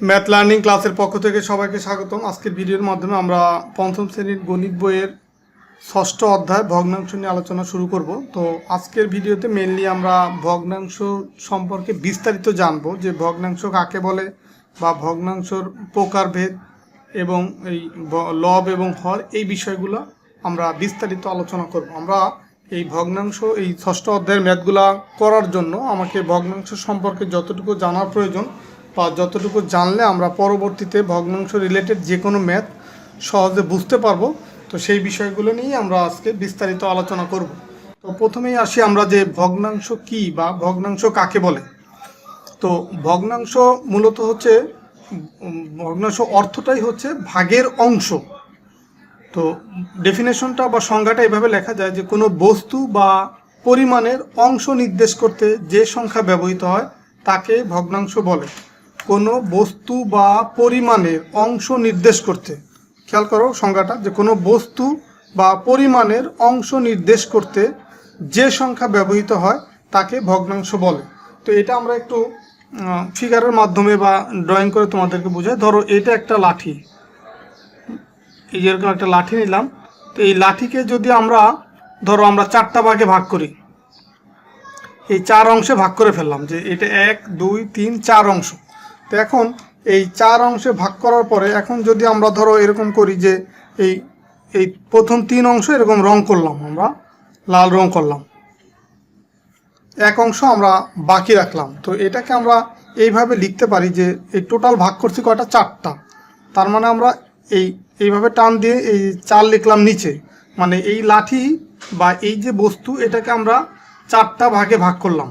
Math learning ক্লাসের পক্ষ থেকে সবাইকে স্বাগতম। আজকের ভিডিওর মাধ্যমে আমরা পঞ্চম শ্রেণির গণিত বইয়ের ষষ্ঠ অধ্যায় ভগ্নাংশ নিয়ে আলোচনা শুরু করব। তো আজকের ভিডিওতে মেনলি আমরা ভগ্নাংশ সম্পর্কে বিস্তারিত জানব যে ভগ্নাংশ কাকে বলে বা ভগ্নাংশর প্রকারভেদ এবং এই লব এবং হর এই বিষয়গুলো আমরা বিস্তারিত আলোচনা করব। আমরা এই ভগ্নাংশ, এই ষষ্ঠ অধ্যায়ের ম্যাথগুলা করার জন্য আমাকে ভগ্নাংশ সম্পর্কে যতটুকু জানার প্রয়োজন বা যতটুকু জানলে আমরা পরবর্তীতে ভগ্নাংশ রিলেটেড যে কোনো ম্যাথ সহজে বুঝতে পারব, তো সেই বিষয়গুলো নিয়েই আমরা আজকে বিস্তারিত আলোচনা করব। তো প্রথমেই আসি আমরা যে ভগ্নাংশ কি বা ভগ্নাংশ কাকে বলে? তো ভগ্নাংশ মূলত হচ্ছে ভগ্নাংশ অর্থটাই হচ্ছে ভাগের অংশ। তো ডেফিনেশনটা বা সংজ্ঞাটা এভাবে লেখা যায় যে কোনো বস্তু বা পরিমাণের অংশ নির্দেশ করতে যে সংখ্যা ব্যবহৃত হয়, তাকে ভগ্নাংশ বলে। কোনো বস্তু বা পরিমাণের অংশ নির্দেশ করতে। খেয়াল করো সংজ্ঞাটা, যে কোনো বস্তু বা পরিমাণের অংশ নির্দেশ করতে যে সংখ্যা ব্যবহৃত হয়, তাকে ভগ্নাংশ বলে। তো এটা আমরা একটু ফিগারের মাধ্যমে বা ড্রয়িং করে তোমাদেরকে বোঝাই। ধরো এটা একটা লাঠি। এই যেরকম একটা লাঠি নিলাম। তো এই লাঠিকে যদি আমরা, ধরো আমরা চারটা ভাগে ভাগ করি, এই চার অংশে ভাগ করে ফেললাম, যে এটা এক, দুই, তিন, চার অংশ। তো এখন এই চার অংশে ভাগ করার পরে এখন যদি আমরা ধরো এরকম করি যে এই এই প্রথম তিন অংশ এরকম রং করলাম আমরা, লাল রং করলাম। এক অংশ আমরা বাকি রাখলাম। তো এটাকে আমরা এইভাবে লিখতে পারি যে এই টোটাল ভাগ করছি কয়টা? চারটা। তার মানে আমরা এই, এইভাবে টান দিয়ে এই চার লিখলাম নিচে। মানে এই লাঠি বা এই যে বস্তু, এটাকে আমরা চারটা ভাগে ভাগ করলাম।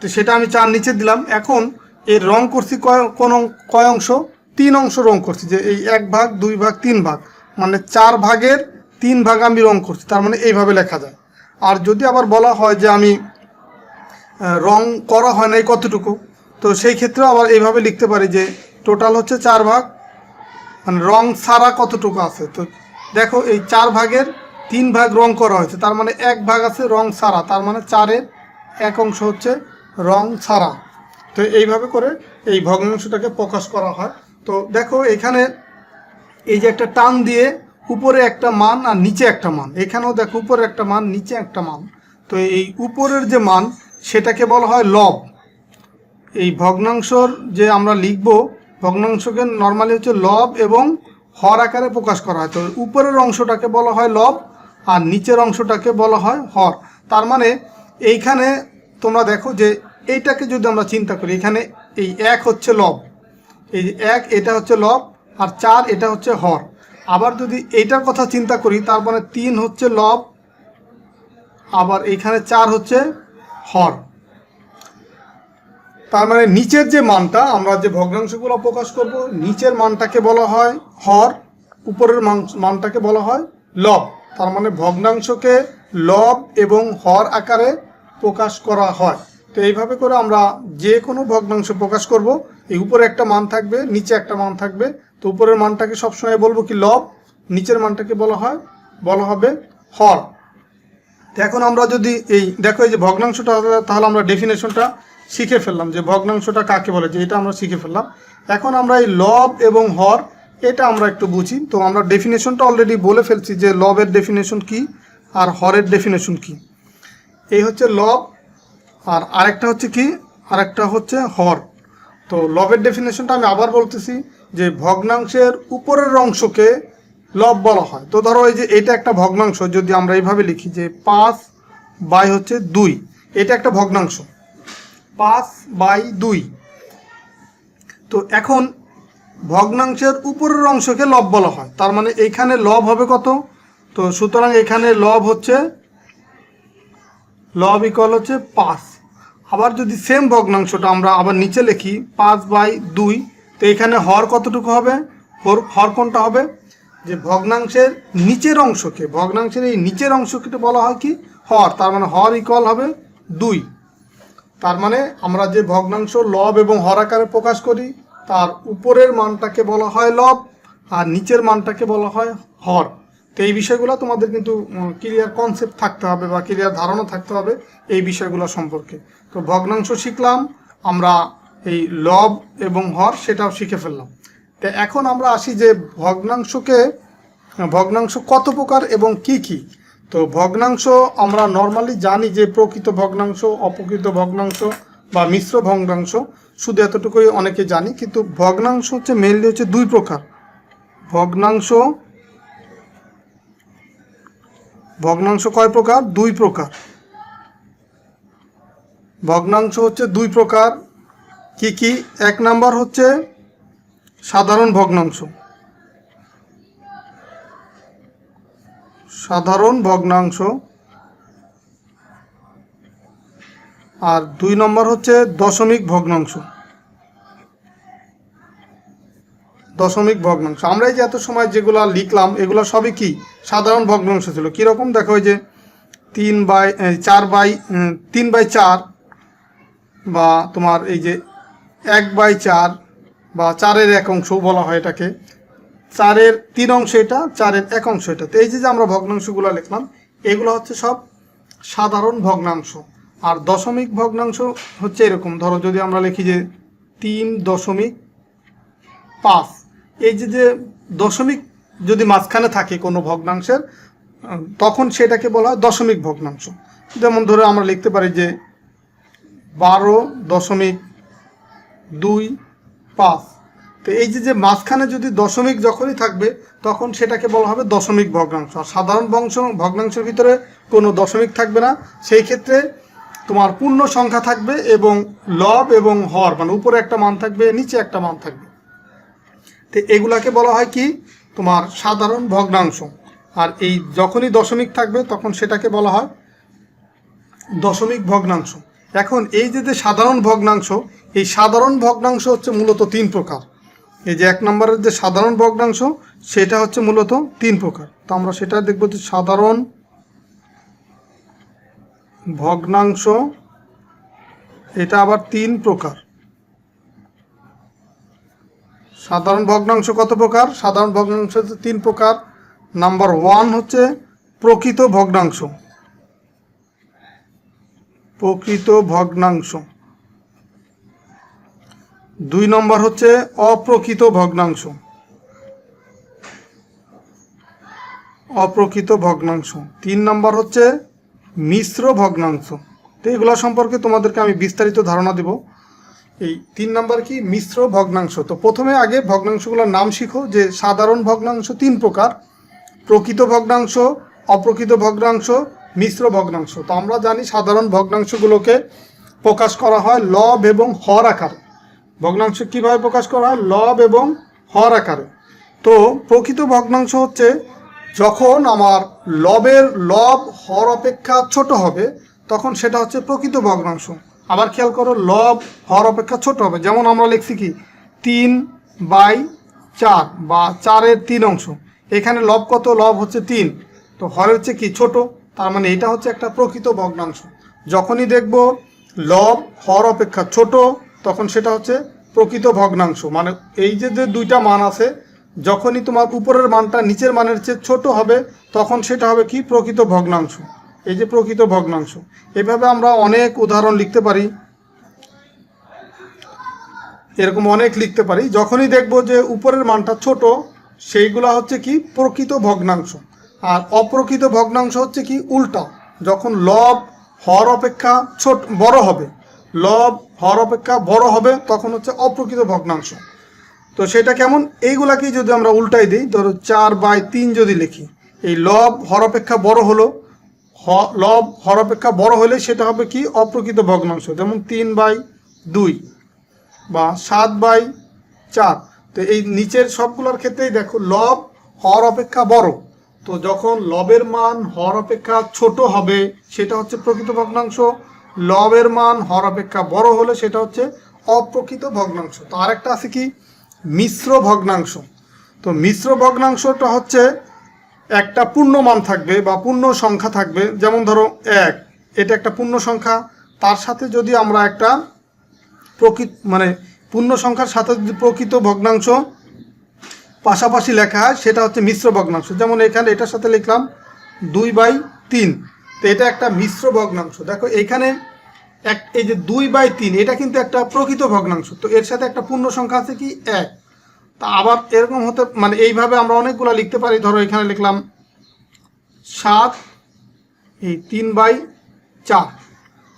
তো সেটা আমি চার নিচে দিলাম। এখন এর রং করছি কয় কোন কয় অংশ? তিন অংশ রং করছি, যে এই এক ভাগ, দুই ভাগ, তিন ভাগ। মানে চার ভাগের তিন ভাগ আমি রং করছি, তার মানে এইভাবে লেখা যায়। আর যদি আবার বলা হয় যে আমি রং করা হয় নাই কতটুকু, তো সেই ক্ষেত্রে আবার এইভাবে লিখতে পারি যে টোটাল হচ্ছে চার ভাগ মানে রং ছাড়া কতটুকু আছে। তো দেখো এই চার ভাগের তিন ভাগ রং করা হয়েছে, তার মানে এক ভাগ আছে রং ছাড়া, তার মানে চারের এক অংশ হচ্ছে রং ছাড়া। তো এইভাবে করে এই ভগ্নাংশটাকে প্রকাশ করা হয়। তো দেখো এখানে এই যে একটা টান দিয়ে উপরে একটা মান আর নিচে একটা মান। এখানেও দেখো উপরে একটা মান, নিচে একটা মান। তো এই উপরের যে মান, সেটাকে বলা হয় লব। এই ভগ্নাংশর যে আমরা লিখব, ভগ্নাংশকে নর্মালি হচ্ছে লব এবং হর আকারে প্রকাশ করা হয়। তো উপরের অংশটাকে বলা হয় লব আর নিচের অংশটাকে বলা হয় হর। তার মানে এইখানে তোমরা দেখো যে এইটাকে যদি আমরা চিন্তা করি, এখানে এই এক হচ্ছে লব। এই যে এক, এটা হচ্ছে লব, আর চার, এটা হচ্ছে হর। আবার যদি এইটার কথা চিন্তা করি, তার মানে তিন হচ্ছে লব, আবার এইখানে চার হচ্ছে হর। তার মানে নিচের যে মানটা, আমরা যে ভগ্নাংশগুলো প্রকাশ করব, নিচের মানটাকে বলা হয় হর, উপরের মান- মানটাকে বলা হয় লব। তার মানে ভগ্নাংশকে লব এবং হর আকারে প্রকাশ করা হয়। তো এইভাবে করে আমরা যে কোনো ভগ্নাংশ প্রকাশ করব। এই উপরে একটা মান থাকবে, নিচে একটা মান থাকবে। তো উপরের মানটাকে সবসময় বলব কি লব নিচের মানটাকে বলা হয়, বলা হবে হর তো এখন আমরা যদি এই, দেখো এই যে ভগ্নাংশটা, তাহলে আমরা ডেফিনেশনটা শিখে ফেললাম যে ভগ্নাংশটা কাকে বলে, যে এটা আমরা শিখে ফেললাম। এখন আমরা এই লব এবং হর এটা আমরা একটু বুঝি। তো আমরা ডেফিনেশনটা অলরেডি বলে ফেলছি যে লবের ডেফিনেশন কি আর হরের ডেফিনেশন কি। এই হচ্ছে লব আর আরেকটা হচ্ছে কি? আরেকটা হচ্ছে হর। তো লবের ডেফিনেশনটা আমি আবার বলতেছি যে ভগ্নাংশের উপরের অংশকে লব বলা হয়। তো ধরো এই যে এটা একটা ভগ্নাংশ, যদি আমরা এইভাবে লিখি যে পাঁচ বাই হচ্ছে দুই, এটা একটা ভগ্নাংশ। পাঁচ বাই দুই। তো এখন ভগ্নাংশের উপরের অংশকে লব বলা হয়। তার মানে এইখানে লব হবে কত? তো সুতরাং এখানে লব হচ্ছে লব ইকল হচ্ছে পাঁচ। আবার যদি সেম ভগ্নাংশটা আমরা আবার নিচে লিখি, পাঁচ বাই দুই, তো এখানে হর কতটুকু হবে? হর হর কোনটা হবে? যে ভগ্নাংশের নিচের অংশকে, ভগ্নাংশের এই নিচের অংশকে বলা হয় কি? হর, তার মানে হর ইকুয়াল হবে দুই। তার মানে আমরা যে ভগ্নাংশ লব এবং হর আকারে প্রকাশ করি, তার উপরের মানটাকে বলা হয় লব, আর নিচের মানটাকে বলা হয় হর। তো এই বিষয়গুলো তোমাদের কিন্তু ক্লিয়ার কনসেপ্ট থাকতে হবে বা ক্লিয়ার ধারণা থাকতে হবে এই বিষয়গুলো সম্পর্কে। তো ভগ্নাংশ শিখলাম, আমরা এই লব এবং হর সেটাও শিখে ফেললাম। তো এখন আমরা আসি যে ভগ্নাংশকে, ভগ্নাংশ কত প্রকার এবং কি কি? তো ভগ্নাংশ আমরা নর্মালি জানি যে প্রকৃত ভগ্নাংশ, অপ্রকৃত ভগ্নাংশ বা মিশ্র ভগ্নাংশ। শুধু এতটুকুই অনেকে জানি, কিন্তু ভগ্নাংশ হচ্ছে মেনলি হচ্ছে দুই প্রকার। ভগ্নাংশ ভগ্নাংশ কয় প্রকার? দুই প্রকার। ভগ্নাংশ হচ্ছে দুই প্রকার। কি কি? এক নাম্বার হচ্ছে সাধারণ ভগ্নাংশ। সাধারণ ভগ্নাংশ। আর দুই নম্বর হচ্ছে দশমিক ভগ্নাংশ। দশমিক ভগ্নাংশ। আমরা এই যে এত সময় যেগুলো লিখলাম, এগুলো সবই কি? সাধারণ ভগ্নাংশ ছিল। কীরকম? দেখো যে তিন বাই চার বাই তিন বাই চার বা তোমার এই যে এক বাই চার বা চারের এক অংশ বলা হয় এটাকে। চারের তিন অংশ এটা, চারের এক অংশ এটা। তো এই যে আমরা ভগ্নাংশগুলো লিখলাম, এগুলো হচ্ছে সব সাধারণ ভগ্নাংশ। আর দশমিক ভগ্নাংশ হচ্ছে এরকম। ধরো যদি আমরা লিখি যে তিন দশমিক পাঁচ এই যে যে দশমিক যদি মাঝখানে থাকে কোনো ভগ্নাংশের, তখন সেটাকে বলা হয় দশমিক ভগ্নাংশ। যেমন ধরে আমরা লিখতে পারি যে বারো দশমিক দুই পাঁচ। তো এই যে যে মাঝখানে যদি দশমিক যখনই থাকবে, তখন সেটাকে বলা হবে দশমিক ভগ্নাংশ। আর সাধারণ বংশ ভগ্নাংশের ভিতরে কোনো দশমিক থাকবে না। সেই ক্ষেত্রে তোমার পূর্ণ সংখ্যা থাকবে এবং লব এবং হর মানে উপরে একটা মান থাকবে, নিচে একটা মান থাকবে। তো এগুলাকে বলা হয় কি? তোমার সাধারণ ভগ্নাংশ। আর এই যখনই দশমিক থাকবে, তখন সেটাকে বলা হয় দশমিক ভগ্নাংশ। এখন এই যে যে সাধারণ ভগ্নাংশ, এই সাধারণ ভগ্নাংশ হচ্ছে মূলত তিন প্রকার। এই যে এক নম্বরের যে সাধারণ ভগ্নাংশ, সেটা হচ্ছে মূলত তিন প্রকার। তো আমরা সেটা দেখব যে সাধারণ ভগ্নাংশ, এটা আবার তিন প্রকার। সাধারণ ভগ্নাংশ কত প্রকার? সাধারণ ভগ্নাংশ হচ্ছে তিন প্রকার। নাম্বার ওয়ান হচ্ছে প্রকৃত ভগ্নাংশ। প্রকৃত ভগ্নাংশ। দুই নম্বর হচ্ছে অপ্রকৃত ভগ্নাংশ। অপ্রকৃত ভগ্নাংশ। তিন নম্বর হচ্ছে মিশ্র ভগ্নাংশ। তো এগুলো সম্পর্কে তোমাদেরকে আমি বিস্তারিত ধারণা দেব। এই তিন নাম্বার কি? মিশ্র ভগ্নাংশ। তো প্রথমে আগে ভগ্নাংশগুলোর নাম শিখো, যে সাধারণ ভগ্নাংশ তিন প্রকার। প্রকৃত ভগ্নাংশ, অপ্রকৃত ভগ্নাংশ, মিশ্র ভগ্নাংশ। তো আমরা জানি সাধারণ ভগ্নাংশগুলোকে প্রকাশ করা হয় লব এবং হর আকারে। ভগ্নাংশ কীভাবে প্রকাশ করা হয়? লব এবং হর আকারে। তো প্রকৃত ভগ্নাংশ হচ্ছে যখন আমার লবের লব হর অপেক্ষা ছোট হবে, তখন সেটা হচ্ছে প্রকৃত ভগ্নাংশ। আবার খেয়াল করো লব হর অপেক্ষা ছোট হবে। যেমন আমরা লিখছি কি? তিন বাই চার বা চারের তিন অংশ। এখানে লব কত? লব হচ্ছে তিন। তো হর হচ্ছে কি? ছোট। তার মানে এটা হচ্ছে একটা প্রকৃত ভগ্নাংশ। যখনই দেখব লব হর অপেক্ষা ছোট, তখন সেটা হচ্ছে প্রকৃত ভগ্নাংশ। মানে এই যে যে দুইটা মান আছে, যখনই তোমার উপরের মানটা নিচের মানের চেয়ে ছোট হবে, তখন সেটা হবে কি? প্রকৃত ভগ্নাংশ। এই যে প্রকৃত ভগ্নাংশ। এভাবে আমরা অনেক উদাহরণ লিখতে পারি। এরকম অনেক লিখতে পারি। যখনই দেখব যে উপরের মানটা ছোট, সেইগুলা হচ্ছে কি প্রকৃত ভগ্নাংশ। আর অপ্রকৃত ভগ্নাংশ হচ্ছে কি উল্টা। যখন লব হর অপেক্ষা ছোট, বড় হবে। লব হর অপেক্ষা বড় হবে, তখন হচ্ছে অপ্রকৃত ভগ্নাংশ। তো সেটা কেমন? এইগুলাকেই যদি আমরা উল্টাই দিই, ধরো চার বাই তিন যদি লিখি, এই লব হর অপেক্ষা বড় হলো লব হর অপেক্ষা বড় হলে সেটা হবে কি? অপ্রকৃত ভগ্নাংশ। যেমন তিন বাই দুই বা সাত বাই চার। তো এই নিচের সবগুলোর ক্ষেত্রেই দেখো, লব, হর অপেক্ষা বড়। তো যখন লবের মান হর অপেক্ষা ছোট হবে, সেটা হচ্ছে প্রকৃত ভগ্নাংশ। লবের মান হর অপেক্ষা বড় হলে সেটা হচ্ছে অপ্রকৃত ভগ্নাংশ। তো আরেকটা আছে কি? মিশ্র ভগ্নাংশ। তো মিশ্র ভগ্নাংশটা হচ্ছে একটা পূর্ণ মান থাকবে বা পূর্ণ সংখ্যা থাকবে, যেমন ধরো এক, এটা একটা পূর্ণ সংখ্যা, তার সাথে যদি আমরা একটা প্রকৃত মানে পূর্ণ সংখ্যার সাথে যদি প্রকৃত ভগ্নাংশ পাশাপাশি লেখা হয়, সেটা হচ্ছে মিশ্র ভগ্নাংশ। যেমন এখানে এটার সাথে লিখলাম দুই বাই তিন। তো এটা একটা মিশ্র ভগ্নাংশ। দেখো, এখানে এক, এই যে দুই বাই তিন, এটা কিন্তু একটা প্রকৃত ভগ্নাংশ। তো এর সাথে একটা পূর্ণ সংখ্যা আছে কি? এক। তা আবার এরকম হতে মানে এইভাবে আমরা অনেকগুলো লিখতে পারি। ধরো এখানে লিখলাম সাত, এই তিন বাই চার।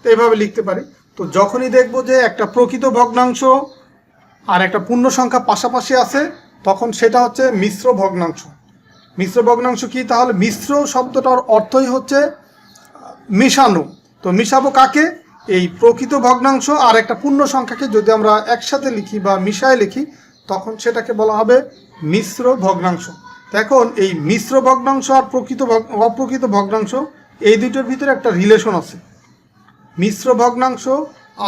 তো এইভাবে লিখতে পারি। তো যখনই দেখব যে একটা প্রকৃত ভগ্নাংশ আর একটা পূর্ণ সংখ্যা পাশাপাশি আছে, তখন সেটা হচ্ছে মিশ্র ভগ্নাংশ। মিশ্র ভগ্নাংশ কি? তাহলে মিশ্র শব্দটার অর্থই হচ্ছে মেশানো। তো মিশাবো কাকে? এই প্রকৃত ভগ্নাংশ আর একটা পূর্ণ সংখ্যাকে যদি আমরা একসাথে লিখি বা মিশায় লিখি তখন সেটাকে বলা হবে মিশ্র ভগ্নাংশ। এখন এই মিশ্র ভগ্নাংশ আর প্রকৃত অপ্রকৃত ভগ্নাংশ, এই দুটোর ভিতরে একটা রিলেশন আছে। মিশ্র ভগ্নাংশ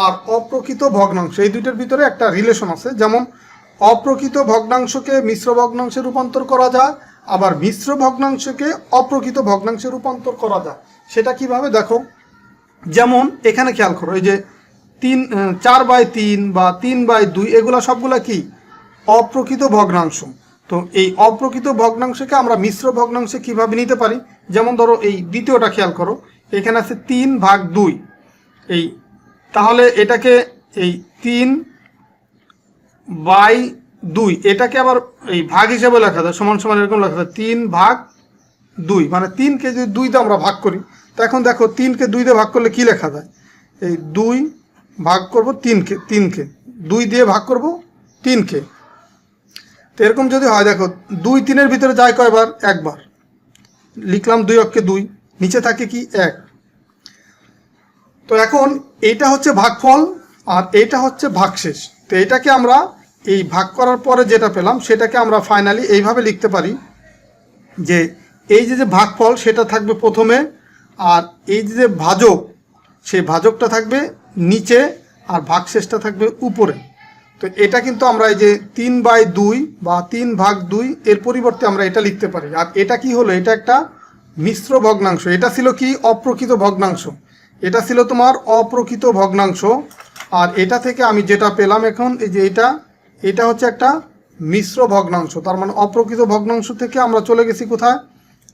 আর অপ্রকৃত ভগ্নাংশ, এই দুইটার ভিতরে একটা রিলেশন আছে। যেমন, অপ্রকৃত ভগ্নাংশকে মিশ্র ভগ্নাংশে রূপান্তর করা যায়, আবার মিশ্র ভগ্নাংশকে অপ্রকৃত ভগ্নাংশে রূপান্তর করা যায়। সেটা কীভাবে? দেখো, যেমন, এখানে খেয়াল করো, এই যে তিন চার বাই তিন বা তিন বাই দুই, এগুলা সবগুলা কি? অপ্রকৃত ভগ্নাংশ। তো এই অপ্রকৃত ভগ্নাংশকে আমরা মিশ্র ভগ্নাংশে কীভাবে নিতে পারি? যেমন ধরো এই দ্বিতীয়টা খেয়াল করো, এখানে আছে তিন ভাগ দুই। এই, তাহলে এটাকে এই তিন বাই দুই, এটাকে আবার এই ভাগ হিসেবে লেখা যায়, সমান সমান এরকম লেখা যায়, তিন ভাগ দুই। মানে তিনকে যদি দুই দিয়ে আমরা ভাগ করি, তো এখন দেখো তিনকে দুই দিয়ে ভাগ করলে কি লেখা যায়? এই দুই ভাগ করব তিনকে তিনকে। দুই দিয়ে ভাগ করব তিনকে। তো এরকম যদি হয়, দেখো, দুই তিনের ভিতরে যায় কয়বার? একবার। লিখলাম দুই অক্ষে দুই, নিচে থাকে কি? এক। তো এখন এইটা হচ্ছে ভাগফল আর এইটা হচ্ছে ভাগশেষ। তো এটাকে আমরা এই ভাগ করার পরে যেটা পেলাম, সেটাকে আমরা ফাইনালি এইভাবে লিখতে পারি যে এই যে যে ভাগফল, সেটা থাকবে প্রথমে আর এই যে ভাজক, সেই ভাজকটা থাকবে নিচে আর ভাগশেষটা থাকবে উপরে। তো এটা কিন্তু আমরা এই যে তিন বাই দুই বা তিন ভাগ দুই, এর পরিবর্তে আমরা এটা লিখতে পারি। আর এটা কি হলো? এটা একটা মিশ্র ভগ্নাংশ। এটা ছিল কি? অপ্রকৃত ভগ্নাংশ। এটা ছিল তোমার অপ্রকৃত ভগ্নাংশ। আর এটা থেকে আমি যেটা পেলাম এখন, এই যে এটা এটা হচ্ছে একটা মিশ্র ভগ্নাংশ। তার মানে অপ্রকৃত ভগ্নাংশ থেকে আমরা চলে গেছি কোথায়?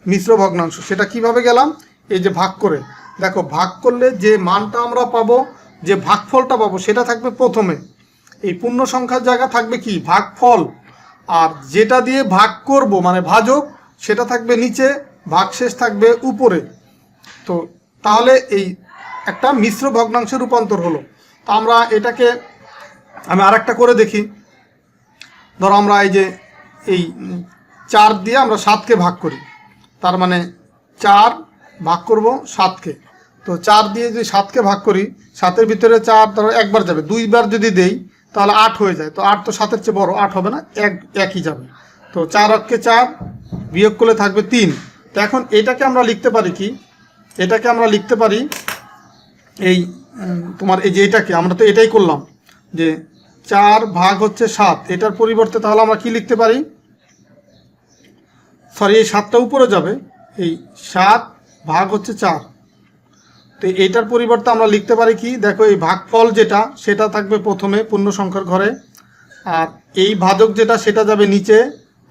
মিশ্র ভগ্নাংশ। সেটা কীভাবে গেলাম? এই যে ভাগ করে। দেখো, ভাগ করলে যে মানটা আমরা পাবো, যে ভাগফলটা পাবো, সেটা থাকবে প্রথমে। এই পূর্ণ সংখ্যার জায়গা থাকবে কি? ভাগফল। আর যেটা দিয়ে ভাগ করব মানে ভাজক, সেটা থাকবে নিচে, ভাগশেষ থাকবে উপরে। তো তাহলে এই একটা মিশ্র ভগ্নাংশে রূপান্তর হলো। তো আমরা এটাকে আমি আরেকটা করে দেখি। ধরো আমরা এই যে এই চার দিয়ে আমরা সাতকে ভাগ করি। তার মানে চার ভাগ করব সাতকে। তো চার দিয়ে যদি সাতকে ভাগ করি, সাতের ভিতরে চার ধরো একবার যাবে, দুইবার যদি দেই তাহলে আট হয়ে যায়। তো আট তো সাতের চেয়ে বড়, আট হবে না, এক, একই যাবে। তো চার অক্ষে চার, বিয়োগ করলে থাকবে তিন। তো এখন এটাকে আমরা লিখতে পারি কি? এটাকে আমরা লিখতে পারি এই তোমার এই যে এটাকে, আমরা তো এটাই করলাম, যে চার ভাগ হচ্ছে সাত। এটার পরিবর্তে তাহলে আমরা কি লিখতে পারি? সরি, এই সাতটা উপরে যাবে। এই সাত ভাগ হচ্ছে চার। তো এইটার পরিবর্তে আমরা লিখতে পারি কি, দেখো এই ভাগফল যেটা, সেটা থাকবে প্রথমে পূর্ণ সংখ্যার ঘরে, আর এই ভাজক যেটা, সেটা যাবে নিচে,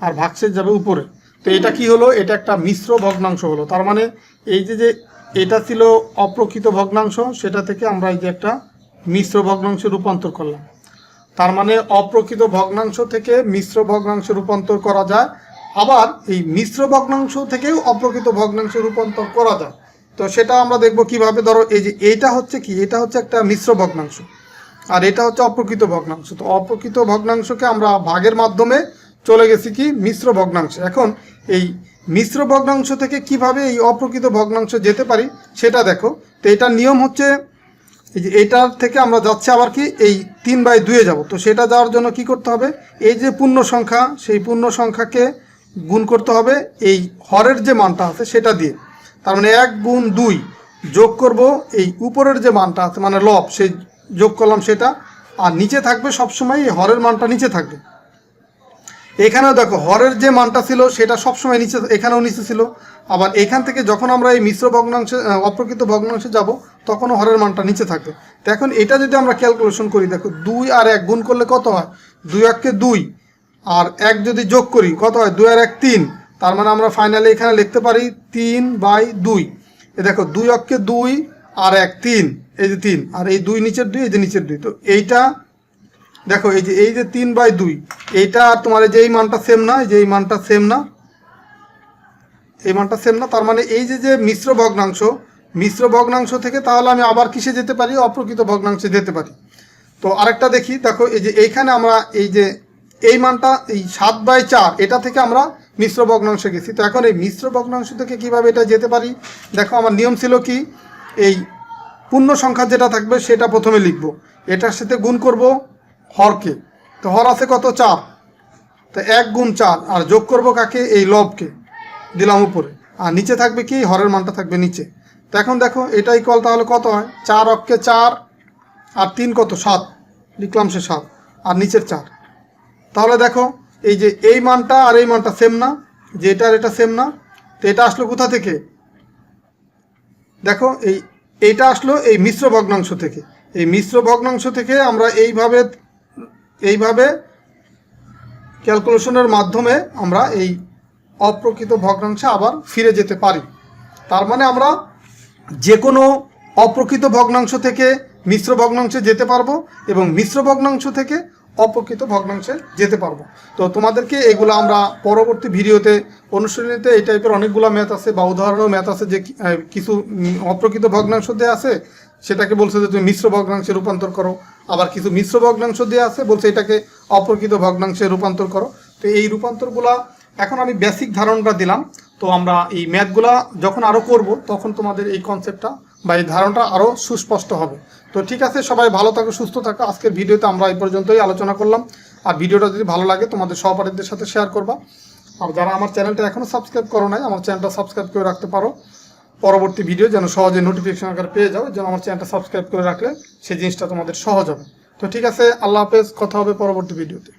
আর ভাগশেষ যাবে উপরে। তো এটা কি হলো? এটা একটা মিশ্র ভগ্নাংশ হলো। তার মানে এই যে যে এটা ছিল অপ্রকৃত ভগ্নাংশ, সেটা থেকে আমরা এই যে একটা মিশ্র ভগ্নাংশে রূপান্তর করলাম। তার মানে অপ্রকৃত ভগ্নাংশ থেকে মিশ্র ভগ্নাংশে রূপান্তর করা যায়, আবার এই মিশ্র ভগ্নাংশ থেকেও অপ্রকৃত ভগ্নাংশে রূপান্তর করা যায়। তো সেটা আমরা দেখব কীভাবে। ধরো এই যে এইটা হচ্ছে কি? এটা হচ্ছে একটা মিশ্র ভগ্নাংশ। আর এটা হচ্ছে অপ্রকৃত ভগ্নাংশ। তো অপ্রকৃত ভগ্নাংশকে আমরা ভাগের মাধ্যমে চলে গেছি কি? মিশ্র ভগ্নাংশ। এখন এই মিশ্র ভগ্নাংশ থেকে কীভাবে এই অপ্রকৃত ভগ্নাংশ যেতে পারি সেটা দেখো। তো এটার নিয়ম হচ্ছে এই যে এইটার থেকে আমরা যাচ্ছি আবার কি? এই তিন বাই দুয়ে যাব। তো সেটা যাওয়ার জন্য কি করতে হবে? এই যে পূর্ণ সংখ্যা, সেই পূর্ণ সংখ্যাকে গুণ করতে হবে। এই হরের যে মানটা আছে সেটা দিয়ে। মানে এক গুণ দুই যোগ করব এই উপরের যে মানটা আছে মানে লব, সেই যোগ করলাম সেটা, আর নিচে থাকবে সবসময় এই হরের মানটা নিচে থাকবে। এখানেও দেখো, হরের যে মানটা ছিল সেটা সবসময় নিচে, এখানেও নিচে ছিল। আবার এখান থেকে যখন আমরা এই মিশ্র ভগ্নাংশে অপ্রকৃত ভগ্নাংশে যাব, তখনও হরের মানটা নিচে থাকবে। তো এখন এটা যদি আমরা ক্যালকুলেশন করি, দেখো, দুই আর এক গুণ করলে কত হয়? দুই এককে দুই, আর এক যদি যোগ করি, কত হয়? দুই আর এক তিন। তার মানে আমরা ফাইনালি এখানে লিখতে পারি তিন বাই দুই। এ দেখো, দুই অক্ষে দুই আর এক, তিন। এই যে তিন, আর এই দুই নিচের দুই, এই যে নিচের দুই। তো এইটা, দেখো, এই যে এই যে তিন বাই দুই, এইটা আর তোমার যে এই মানটা সেম না, এই যে এই মানটা সেম না, এই মানটা সেম না, তার মানে এই যে যে মিশ্র ভগ্নাংশ মিশ্র ভগ্নাংশ থেকে তাহলে আমি আবার কিসে যেতে পারি? অপ্রকৃত ভগ্নাংশে যেতে পারি। তো আরেকটা দেখি, দেখো, এই যে এইখানে আমরা এই যে এই মানটা, এই সাত বাই চার, এটা থেকে আমরা মিশ্র ভগ্নাংশে গেছি। তো এখন এই মিশ্র ভগ্নাংশ থেকে কীভাবে এটা যেতে পারি? দেখো, আমার নিয়ম ছিল কি? এই পূর্ণ সংখ্যা যেটা থাকবে সেটা প্রথমে লিখব। এটার সাথে গুণ করব হরকে। তো হর আছে কত? চার। তো এক গুণ চার। আর যোগ করব কাকে? এই লবকে। দিলাম উপরে। আর নিচে থাকবে কি? হরের মানটা থাকবে নিচে। তো এখন দেখো, এটা ইকুয়াল তাহলে কত হয়? চার অক্ষে চার। আর তিন কত? সাত। লিখলাম সে সাত। আর নিচের চার। তাহলে দেখো এই যে এই মানটা আর এই মানটা সেম না, যে এটা আর এটা সেম না, তো এটা আসলো কোথা থেকে? দেখো, এই, এইটা আসলো এই মিশ্র ভগ্নাংশ থেকে। এই মিশ্র ভগ্নাংশ থেকে আমরা এইভাবে এইভাবে ক্যালকুলেশনের মাধ্যমে আমরা এই অপ্রকৃত ভগ্নাংশে আবার ফিরে যেতে পারি। তার মানে আমরা যে কোনো অপ্রকৃত ভগ্নাংশ থেকে মিশ্র ভগ্নাংশে যেতে পারব এবং মিশ্র ভগ্নাংশ থেকে অপ্রকৃত ভগ্নাংশে যেতে পারব। তো তোমাদেরকে এগুলো আমরা পরবর্তী ভিডিওতে অনুশীলনীতে এই টাইপের অনেকগুলো ম্যাথ আছে বা উদাহরণও ম্যাথ আছে যে কিছু অপ্রকৃত ভগ্নাংশ দিয়ে আছে, সেটাকে বলছে যে তুমি মিশ্র ভগ্নাংশে রূপান্তর করো। আবার কিছু মিশ্র ভগ্নাংশ দিয়ে আছে, বলছে এটাকে অপ্রকৃত ভগ্নাংশে রূপান্তর করো। তো এই রূপান্তরগুলা এখন আমি বেসিক ধারণাটা দিলাম। তো আমরা এই ম্যাথগুলা যখন আরও করব, তখন তোমাদের এই কনসেপ্টটা বা এই ধারণাটা আরও সুস্পষ্ট হবে। তো ঠিক আছে, সবাই ভালো থাকো, সুস্থ থাকো। আজকের ভিডিওতে আমরা এই পর্যন্তই আলোচনা করলাম। আর ভিডিওটা যদি ভালো লাগে, তোমাদের সহপাঠীদের সাথে শেয়ার করবা। আর যারা আমার চ্যানেলটা এখনও সাবস্ক্রাইব করো নাই, আমার চ্যানেলটা সাবস্ক্রাইব করে রাখতে পারো। পরবর্তী ভিডিও যেন সহজে নোটিফিকেশন আকারে পেয়ে যাও, যেন আমার চ্যানেলটা সাবস্ক্রাইব করে রাখলে সেই জিনিসটা তোমাদের সহজ হবে। তো ঠিক আছে, আল্লাহ হাফেজ, কথা হবে পরবর্তী ভিডিওতে